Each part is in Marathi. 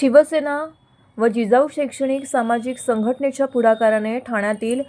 शिवसेना व जिजाऊ शैक्षणिक सामाजिक संघटनेच्या पुढाकाराने ठाण्यातील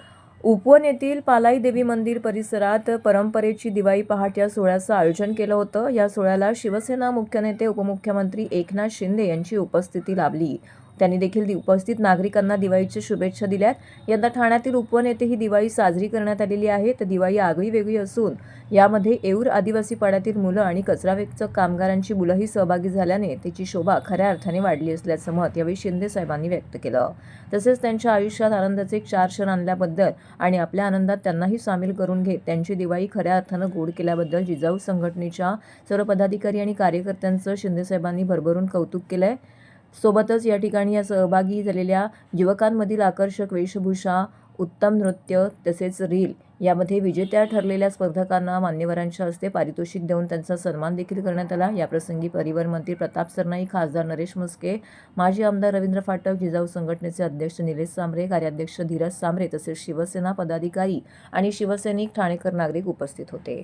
उपवन येथील पालाई देवी मंदिर परिसरात परंपरेची दिवाळी पहाट या सोहळ्याचं आयोजन केलं होतं. या सोहळ्याला शिवसेना मुख्य नेते उपमुख्यमंत्री एकनाथ शिंदे यांची उपस्थिती लाभली. त्यांनी देखील दि- उपस्थित नागरिकांना दिवाळीच्या शुभेच्छा दिल्यात. यंदा ठाण्यातील उपवन येथे ही दिवाळी साजरी करण्यात आलेली आहे. तर दिवाळी आगळी वेगळी असून यामध्ये येऊर आदिवासी पाड्यातील मुलं आणि कचरा वेचक कामगारांची मुलंही सहभागी झाल्याने त्याची शोभा खऱ्या अर्थाने वाढली असल्याचं मत यावेळी शिंदे साहेबांनी व्यक्त केलं. तसेच त्यांच्या आयुष्यात आनंदाचे एक चार क्षण आणल्याबद्दल आणि आपल्या आनंदात त्यांनाही सामील करून घेत त्यांची दिवाळी खऱ्या अर्थानं गोड केल्याबद्दल जिजाऊ संघटनेच्या सर्व पदाधिकारी आणि कार्यकर्त्यांचं शिंदेसाहेबांनी भरभरून कौतुक केलं आहे सोबतच या ठिकाणी या सहभागी झालेल्या युवकांमधील आकर्षक वेशभूषा उत्तम नृत्य तसेच रील यामध्ये विजेत्या ठरलेल्या स्पर्धकांना मान्यवरांच्या हस्ते पारितोषिक देऊन त्यांचा सन्मान देखील करण्यात आला. याप्रसंगी परिवहन मंत्री प्रताप सरनाई खासदार नरेश मुस्के माजी आमदार रवींद्र फाटक जिजाऊ संघटनेचे अध्यक्ष निलेश सांबरे कार्याध्यक्ष धीरज सांबरे तसेच शिवसेना पदाधिकारी आणि शिवसैनिक ठाणेकर नागरिक उपस्थित होते.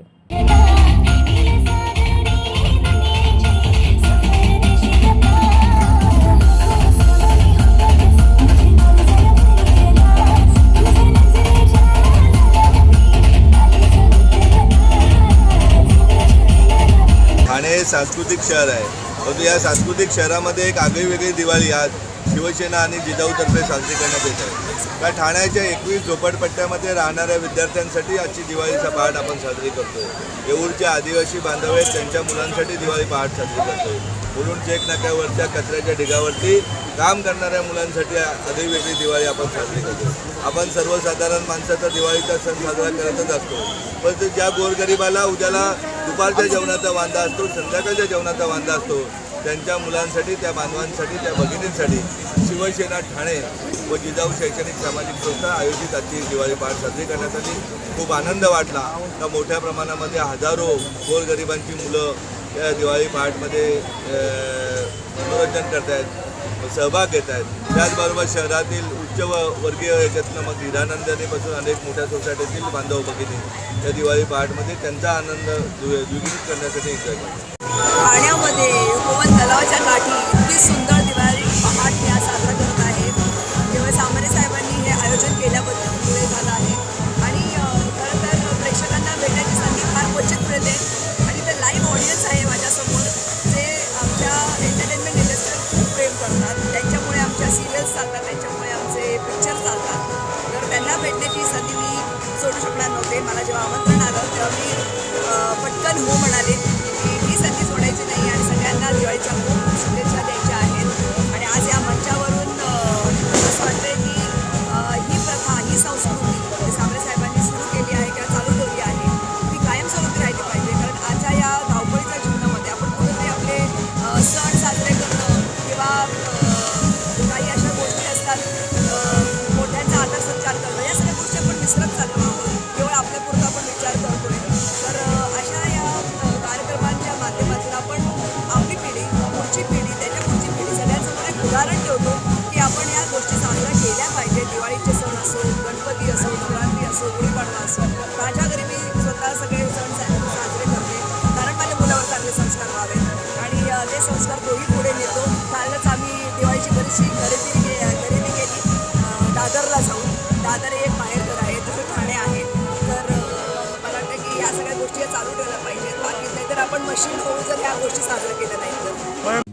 सांस्कृतिक शहर आहे. परंतु या सांस्कृतिक शहरामध्ये एक आगळीवेगळी दिवाळी आज शिवसेना आणि जिजाऊतर्फे साजरी करण्यात येत आहे. त्या ठाण्याच्या एकवीस झोपडपट्ट्यामध्ये राहणाऱ्या विद्यार्थ्यांसाठी आजची दिवाळीचा पहाट आपण साजरी करतोय. येऊरचे आदिवासी बांधव आहेत त्यांच्या मुलांसाठी दिवाळी पहाट साजरी करतोय. म्हणून चेक नाक्यावरच्या कचऱ्याच्या ढिगावरती काम करणाऱ्या मुलांसाठी आगळी वेगळी दिवाळी आपण साजरी करतो आपण सर्वसाधारण माणसाचा दिवाळीचा सण साजरा करतच असतो. परंतु ज्या गोरगरिबाला उद्याला दुपारच्या जेवणाचा वांदा असतो संध्याकाळच्या जेवणाचा वांदा असतो त्यांच्या मुलांसाठी त्या बांधवांसाठी त्या भगिनींसाठी शिवसेना ठाणे व जिजाऊ शैक्षणिक सामाजिक संस्था आयोजित आजची दिवाळी पाठ साजरी करण्यासाठी खूप आनंद वाटला. का मोठ्या प्रमाणामध्ये हजारो गोरगरिबांची मुलं या दिवाळी पहाटमध्ये मनोरंजन करत आहेत सहभाग घेत आहेत. त्याचबरोबर शहरातील उच्च व वर्गीय याच्यातनं मग हिरानंदनीपासून अनेक मोठ्या सोसायटीतील बांधव भगिनी या दिवाळी पहाटमध्ये त्यांचा आनंद द्वि- द्विगुणित करण्यासाठी एन्जॉय करतात. तलावाच्या काठी इतकी सुंदर आमंत्रण आलं होतो की आपण या गोष्टी साजऱ्या केल्या पाहिजे. दिवाळीचे सण असो गणपती असो नवरात्री असो गुढीपाडवा असो माझ्या घरी मी स्वतः सगळे सण साजरे करते. कारण माझ्या मुलावर चांगले संस्कार व्हावे आणि ते संस्कार तोही पुढे नेतो. कालच आम्ही दिवाळीची बरीचशी खरेदी खरेदी केली. दादरला जाऊन. दादर हे एक माहेरघर आहे तसं ठाणे आहे. तर मला वाटतं की या सगळ्या गोष्टी चालू ठेवल्या पाहिजेत. बाकी नाही तर आपण मशीन होऊ जर ह्या गोष्टी साजऱ्या केल्या नाही